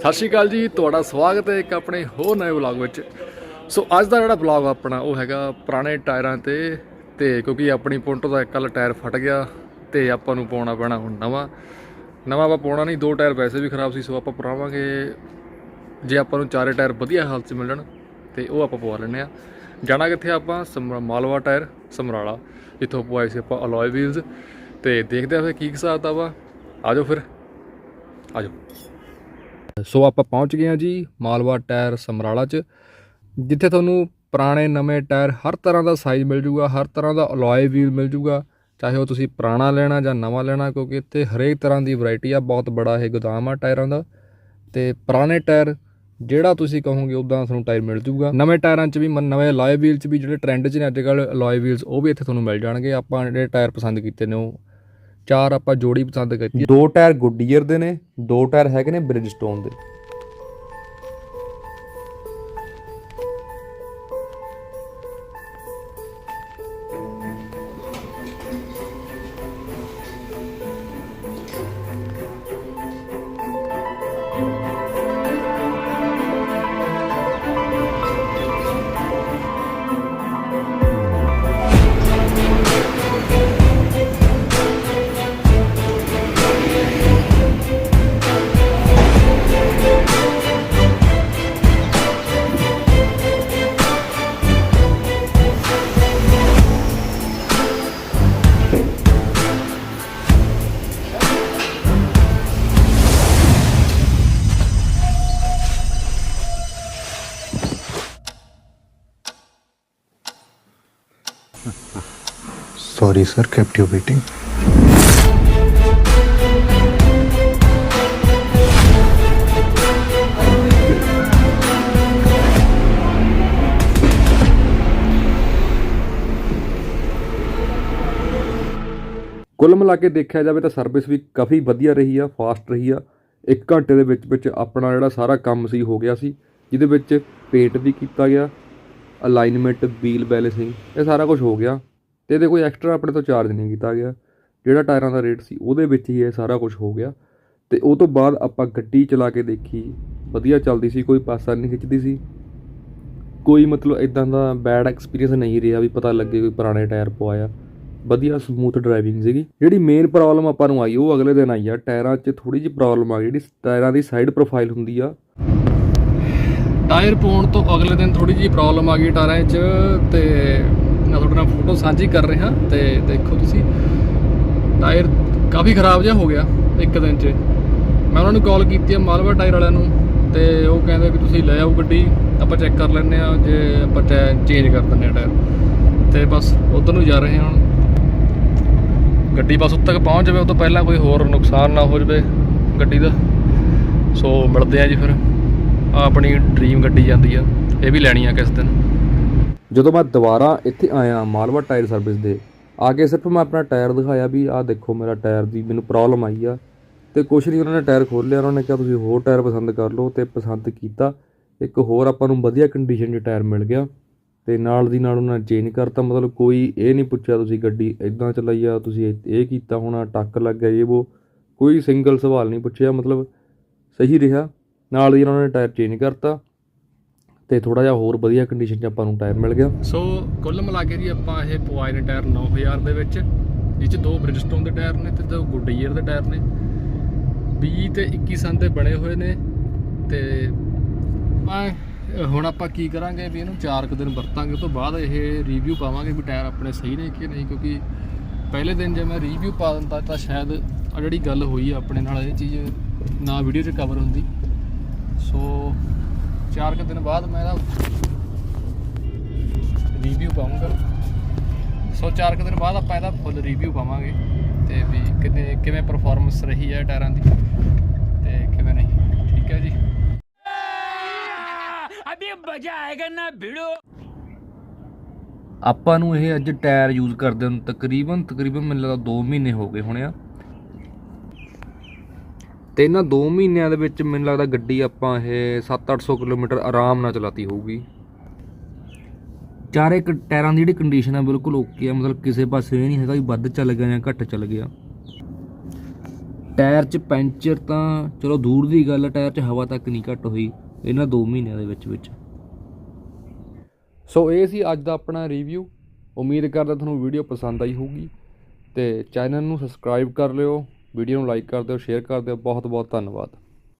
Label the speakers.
Speaker 1: ਸਤਿ ਸ਼੍ਰੀ ਅਕਾਲ ਜੀ, ਤੁਹਾਡਾ ਸਵਾਗਤ ਹੈ ਇੱਕ ਆਪਣੇ ਹੋਰ ਨਵੇਂ ਵਲੌਗ ਵਿੱਚ। ਸੋ ਅੱਜ ਦਾ ਜਿਹੜਾ ਵਲੌਗ ਆਪਣਾ, ਉਹ ਹੈਗਾ ਪੁਰਾਣੇ ਟਾਇਰਾਂ ਤੇ ਤੇ ਕਿਉਂਕਿ ਆਪਣੀ ਪੁੰਟੋ ਦਾ ਇੱਕ ਕੱਲ ਟਾਇਰ ਫਟ ਗਿਆ, ਤੇ ਆਪਾਂ ਨੂੰ ਪਾਉਣਾ ਪੈਣਾ ਹੁਣ ਨਵਾਂ। ਨਵਾਂ ਆਪਾਂ ਪਾਉਣਾ ਨਹੀਂ, ਦੋ ਟਾਇਰ ਵੈਸੇ ਵੀ ਖਰਾਬ ਸੀ, ਸੋ ਆਪਾਂ ਪਵਾਵਾਂਗੇ ਜੇ ਆਪਾਂ ਨੂੰ ਚਾਰੇ ਟਾਇਰ ਵਧੀਆ ਹਾਲਤ 'ਚ ਮਿਲਣ, ਤੇ ਉਹ ਆਪਾਂ ਪਵਾ ਲੈਂਦੇ ਆ ਜਾਣਾ ਕਿੱਥੇ ਆਪਾਂ? ਸਮਰਾ- ਮਾਲਵਾ ਟਾਇਰ, ਸਮਰਾਲਾ, ਜਿੱਥੋਂ ਪਵਾਏ ਸੀ ਆਪਾਂ ਅਲੋਏ ਵੀਲਸ ਤੇ ਦੇਖਦੇ ਆ ਫਿਰ ਕੀ ਹਿਸਾਬ ਦਾ ਵਾ ਆਜੋ ਫਿਰ। ਆਜੋ ਸੋ ਆਪਾਂ ਪਹੁੰਚ ਗਏ ਹਾਂ ਜੀ ਮਾਲਵਾ ਟਾਇਰ ਸਮਰਾਲਾ 'ਚ, ਜਿੱਥੇ ਤੁਹਾਨੂੰ ਪੁਰਾਣੇ ਨਵੇਂ ਟਾਇਰ ਹਰ ਤਰ੍ਹਾਂ ਦਾ ਸਾਈਜ਼ ਮਿਲ ਜੂਗਾ, ਹਰ ਤਰ੍ਹਾਂ ਦਾ ਅਲੋਏ ਵੀਲ ਮਿਲ ਜੂਗਾ, ਚਾਹੇ ਉਹ ਤੁਸੀਂ ਪੁਰਾਣਾ ਲੈਣਾ ਜਾਂ ਨਵਾਂ ਲੈਣਾ, ਕਿਉਂਕਿ ਇੱਥੇ ਹਰੇਕ ਤਰ੍ਹਾਂ ਦੀ ਵੈਰਾਈਟੀ ਆ, ਬਹੁਤ ਬੜਾ ਇਹ ਗੋਦਾਮ ਆ ਟਾਇਰਾਂ ਦਾ। ਤੇ ਪੁਰਾਣੇ ਟਾਇਰ, ਜਿਹੜਾ ਤੁਸੀਂ ਕਹੋਗੇ ਉਦਾਂ ਤੁਹਾਨੂੰ ਟਾਇਰ ਮਿਲ ਜੂਗਾ। ਨਵੇਂ ਟਾਇਰਾਂ 'ਚ ਵੀ, ਮ- ਨਵੇਂ ਅਲੋਏ ਵੀਲ 'ਚ ਵੀ ਜਿਹੜੇ ਟ੍ਰੈਂਡ 'ਚ ਨੇ ਅੱਜ ਕੱਲ੍ਹ ਅਲੋਏ ਵੀਲਸ ਉਹ ਵੀ ਇੱਥੇ ਤੁਹਾਨੂੰ ਮਿਲ ਜਾਣਗੇ। ਆਪਾਂ ਜਿਹੜੇ ਟਾਇਰ ਪਸੰਦ ਕੀਤੇ ਨੇ ਉਹ ਚਾਰ ਆਪਾਂ ਜੋੜੀ ਪਸੰਦ ਕੀਤੀ
Speaker 2: ਦੋ ਟਾਇਰ ਗੁੱਡੀਅਰ ਦੇ ਨੇ, ਦੋ ਟਾਇਰ ਹੈਗੇ ਨੇ ਬ੍ਰਿਜਸਟੋਨ ਦੇ।
Speaker 3: Sorry, sir, kept you waiting.
Speaker 2: ਕੁੱਲ ਮਿਲਾ ਕੇ ਦੇਖਿਆ ਜਾਵੇ ਤਾਂ ਸਰਵਿਸ ਵੀ ਕਾਫੀ ਵਧੀਆ ਰਹੀ ਆ ਫਾਸਟ ਰਹੀ ਆ 1 ਘੰਟੇ ਦੇ ਵਿੱਚ ਵਿੱਚ ਆਪਣਾ ਜਿਹੜਾ ਸਾਰਾ ਕੰਮ ਸੀ ਹੋ ਗਿਆ ਸੀ ਜਿਹਦੇ ਵਿੱਚ ਪੇਂਟ ਵੀ ਕੀਤਾ ਗਿਆ ਅਲਾਈਨਮੈਂਟ ਵੀਲ ਬੈਲੈਂਸਿੰਗ ਇਹ ਸਾਰਾ ਕੁਝ ਹੋ ਗਿਆ। ਤੇ ਇਹਦੇ ਕੋਈ ਐਕਸਟਰਾ ਆਪਣੇ ਤੋਂ ਚਾਰਜ ਨਹੀਂ ਕੀਤਾ ਗਿਆ। ਜਿਹੜਾ ਟਾਇਰਾਂ ਦਾ ਰੇਟ ਸੀ, ਉਹਦੇ ਵਿੱਚ ਹੀ ਇਹ ਸਾਰਾ ਕੁਝ ਹੋ ਗਿਆ। ਤੇ ਉਹ ਤੋਂ ਬਾਅਦ ਆਪਾਂ ਗੱਡੀ ਚਲਾ ਕੇ ਦੇਖੀ। ਵਧੀਆ ਚੱਲਦੀ ਸੀ, ਕੋਈ ਪਾਸਾ ਨਹੀਂ ਖਿੱਚਦੀ ਸੀ। ਕੋਈ ਮਤਲਬ ਇਦਾਂ ਦਾ ਬੈਡ ਐਕਸਪੀਰੀਅੰਸ ਨਹੀਂ ਰਿਹਾ ਵੀ ਪਤਾ ਲੱਗੇ ਕੋਈ ਪੁਰਾਣੇ ਟਾਇਰ ਪਵਾਇਆ। ਵਧੀਆ ਸਮੂਥ ਡਰਾਈਵਿੰਗ ਸੀਗੀ। ਜਿਹੜੀ ਮੇਨ ਪ੍ਰੋਬਲਮ ਆਪਾਂ ਨੂੰ ਆਈ, ਉਹ ਅਗਲੇ ਦਿਨ ਆਈ ਆ। ਟਾਇਰਾਂ 'ਚ ਥੋੜੀ ਜਿਹੀ ਪ੍ਰੋਬਲਮ ਆ ਗਈ ਜਿਹੜੀ ਟਾਇਰਾਂ ਦੀ ਸਾਈਡ ਪ੍ਰੋਫਾਈਲ ਹੁੰਦੀ ਆ।
Speaker 1: ਟਾਇਰ ਪਾਉਣ ਤੋਂ ਅਗਲੇ ਦਿਨ ਥੋੜੀ ਜਿਹੀ ਪ੍ਰੋਬਲਮ ਆ ਗਈ ਟਾਇਰਾਂ 'ਚ ਤੇ ਮੈਂ ਤੁਹਾਡੇ ਨਾਲ ਫੋਟੋ ਸਾਂਝੀ ਕਰ ਰਿਹਾ ਤੇ ਦੇਖੋ ਤੁਸੀਂ, ਟਾਇਰ ਕਾਫੀ ਖਰਾਬ ਜਿਹਾ ਹੋ ਗਿਆ ਇੱਕ ਦਿਨ 'ਚ। ਮੈਂ ਉਹਨਾਂ ਨੂੰ ਕਾਲ ਕੀਤੀ ਆ ਮਾਲਵਾ ਟਾਇਰ ਵਾਲਿਆਂ ਨੂੰ ਤੇ ਉਹ ਕਹਿੰਦੇ ਵੀ ਤੁਸੀਂ ਲੈ ਆਓ ਗੱਡੀ, ਆਪਾਂ ਚੈੱਕ ਕਰ ਲੈਂਦੇ ਆ ਜੇ ਆਪਾਂ ਚੇਂਜ ਕਰ ਦਿੰਦੇ ਆ ਟਾਇਰ। ਤੇ ਬਸ ਉਧਰ ਨੂੰ ਜਾ ਰਹੇ ਹਾਂ ਹੁਣ। ਗੱਡੀ ਬਸ ਉੱਥੇ ਤੱਕ ਪਹੁੰਚ ਜਾਵੇ, ਉਹ ਤੋਂ ਪਹਿਲਾਂ ਕੋਈ ਹੋਰ ਨੁਕਸਾਨ ਨਾ ਹੋ ਜਾਵੇ ਗੱਡੀ ਦਾ। ਸੋ ਮਿਲਦੇ ਆ ਜੀ ਫਿਰ। ਆਪਣੀ ਡ੍ਰੀਮ ਗੱਡੀ ਜਾਂਦੀ ਆ, ਇਹ ਵੀ ਲੈਣੀ ਆ ਕਿਸ ਦਿਨ।
Speaker 2: ਜਦੋਂ ਮੈਂ ਦੁਬਾਰਾ ਇੱਥੇ ਆਇਆ ਮਾਲਵਾ ਟਾਇਰ ਸਰਵਿਸ ਦੇ ਆ ਕੇ ਸਿਰਫ ਮੈਂ ਆਪਣਾ ਟਾਇਰ ਦਿਖਾਇਆ ਵੀ ਆਹ ਦੇਖੋ ਮੇਰਾ ਟਾਇਰ ਦੀ ਮੈਨੂੰ ਪ੍ਰੋਬਲਮ ਆਈ ਆ, ਤੇ ਕੁਛ ਨਹੀਂ, ਉਹਨਾਂ ਨੇ ਟਾਇਰ ਖੋਲ੍ਹ ਲਿਆ, ਉਹਨਾਂ ਨੇ ਕਿਹਾ ਤੁਸੀਂ ਹੋਰ ਟਾਇਰ ਪਸੰਦ ਕਰ ਲਓ ਤੇ ਪਸੰਦ ਕੀਤਾ। ਇੱਕ ਹੋਰ ਆਪਾਂ ਨੂੰ ਵਧੀਆ ਕੰਡੀਸ਼ਨ 'ਚ ਟਾਇਰ ਮਿਲ ਗਿਆ, ਤੇ ਨਾਲ ਦੀ ਨਾਲ ਉਹਨਾਂ ਨੇ ਚੇਂਜ ਕਰਤਾ, ਮਤਲਬ ਕੋਈ ਇਹ ਨਹੀਂ ਪੁੱਛਿਆ ਤੁਸੀਂ ਗੱਡੀ ਇਦਾਂ ਚਲਾਈ ਆ, ਤੁਸੀਂ ਇਹ- ਇਹ ਕੀਤਾ ਹੋਣਾ, ਟੱਕ ਲੱਗ ਗਿਆ, ਇਹ ਉਹ ਕੋਈ ਸਿੰਗਲ ਸਵਾਲ ਨਹੀਂ ਪੁੱਛਿਆ, ਮਤਲਬ ਸਹੀ ਰਿਹਾ। ਨਾਲ ਹੀ ਉਹਨਾਂ ਨੇ ਟਾਇਰ ਚੇਂਜ ਕਰਤਾ ਤੇ ਥੋੜਾ ਜਿਹਾ ਹੋਰ ਵਧੀਆ ਕੰਡੀਸ਼ਨ 'ਚ ਆਪਾਂ ਨੂੰ ਟਾਇਰ ਮਿਲ ਗਿਆ।
Speaker 1: ਸੋ ਕੁੱਲ ਮਿਲਾ ਕੇ ਜੀ ਆਪਾਂ ਇਹ ਪਵਾਏ ਨੇ ਟਾਇਰ 9000 ਦੇ ਵਿੱਚ, ਜਿਹ 'ਚ ਦੋ ਬ੍ਰਿਜਸਟੋਨ ਦੇ ਟਾਇਰ ਨੇ ਤੇ ਦੋ ਗੁੱਡੀਅਰ ਦੇ ਟਾਇਰ ਨੇ। 20 ਤੇ 21 ਸਨ ਦੇ ਬਣੇ ਹੋਏ ਨੇ ਤੇ ਮੈਂ, ਹੁਣ ਆਪਾਂ ਕੀ ਕਰਾਂਗੇ ਵੀ ਇਹਨੂੰ 4 ਕੁ ਦਿਨ ਵਰਤਾਂਗੇ, ਉਸ ਤੋਂ ਬਾਅਦ ਇਹ ਰਿਵਿਊ ਪਾਵਾਂਗੇ ਵੀ ਟਾਇਰ ਆਪਣੇ ਸਹੀ ਨੇ ਕਿ ਨਹੀਂ, ਕਿਉਂਕਿ ਪਹਿਲੇ ਦਿਨ ਜੇ ਮੈਂ ਰਿਵਿਊ ਪਾ ਦਿੰਦਾ ਤਾਂ ਸ਼ਾਇਦ ਆ ਜਿਹੜੀ ਗੱਲ ਹੋਈ ਆਪਣੇ ਨਾਲ, ਇਹ ਚੀਜ਼ ਨਾ ਵੀਡੀਓ 'ਚ ਕਵਰ ਹੁੰਦੀ। ਸੋ ਚਾਰ ਕੁ ਦਿਨ ਬਾਅਦ ਮੈਂ ਇਹਦਾ ਰਿਵਿਊ ਪਾਉਂਗਾ ਸੋ ਚਾਰ ਕੁ ਦਿਨ ਬਾਅਦ ਆਪਾਂ ਇਹਦਾ ਫੁੱਲ ਰਿਵਿਊ ਪਾਵਾਂਗੇ ਤੇ ਵੀ ਕਿਤੇ ਕਿਵੇਂ ਪਰਫਾਰਮੈਂਸ ਰਹੀ ਹੈ ਟਾਇਰਾਂ ਦੀ ਤੇ ਕਿਵੇਂ ਨਹੀਂ। ਠੀਕ ਹੈ ਜੀ।
Speaker 4: ਅਬੇ ਮਜ਼ਾ ਆਏਗਾ ਨਾ ਭਿੜੋ
Speaker 2: ਆਪਾਂ ਨੂੰ ਇਹ ਅੱਜ ਟਾਇਰ ਯੂਜ਼ ਕਰਦੇ ਨੂੰ ਤਕਰੀਬਨ ਤਕਰੀਬਨ ਮੈਨੂੰ ਲੱਗਦਾ 2 ਮਹੀਨੇ ਹੋ ਗਏ ਹੋਣੇ ਆ। ਤੇ ਇਹਨਾਂ 2 ਮਹੀਨਿਆਂ ਦੇ ਵਿੱਚ ਮੈਨੂੰ ਲੱਗਦਾ ਗੱਡੀ ਆਪਾਂ ਇਹ 7-800 ਕਿਲੋਮੀਟਰ ਆਰਾਮ ਨਾਲ ਚਲਾਤੀ ਹੋਊਗੀ। ਚਾਰੇ ਕ- ਟਾਇਰਾਂ ਦੀ ਜਿਹੜੀ ਕੰਡੀਸ਼ਨ ਹੈ ਬਿਲਕੁਲ ਓਕੇ ਆ, ਮਤਲਬ ਕਿਸੇ ਪਾਸੇ ਇਹ ਨਹੀਂ ਹੈਗਾ ਵੀ ਵੱਧ ਚੱਲ ਗਿਆ ਜਾਂ ਘੱਟ ਚੱਲ ਗਿਆ।
Speaker 5: ਟਾਇਰ 'ਚ ਪੈਂਚਰ ਤਾਂ ਚਲੋ ਦੂਰ ਦੀ ਗੱਲ ਹੈ ਟਾਇਰ 'ਚ ਹਵਾ ਤੱਕ ਨਹੀਂ ਘੱਟ ਹੋਈ ਇਹਨਾਂ 2 ਮਹੀਨਿਆਂ ਦੇ ਵਿੱਚ ਵਿੱਚ।
Speaker 2: ਸੋ ਇਹ ਸੀ ਅੱਜ ਦਾ ਆਪਣਾ ਰਿਵਿਊ ਉਮੀਦ ਕਰਦਾ ਤੁਹਾਨੂੰ ਵੀਡੀਓ ਪਸੰਦ ਆਈ ਹੋਊਗੀ ਤੇ ਚੈਨਲ ਨੂੰ ਸਬਸਕ੍ਰਾਈਬ ਕਰ ਲਿਓ। ਵੀਡੀਓ ਨੂੰ ਲਾਈਕ ਕਰ ਦਿਓ ਸ਼ੇਅਰ ਕਰ ਦਿਓ। ਬਹੁਤ ਬਹੁਤ ਧੰਨਵਾਦ।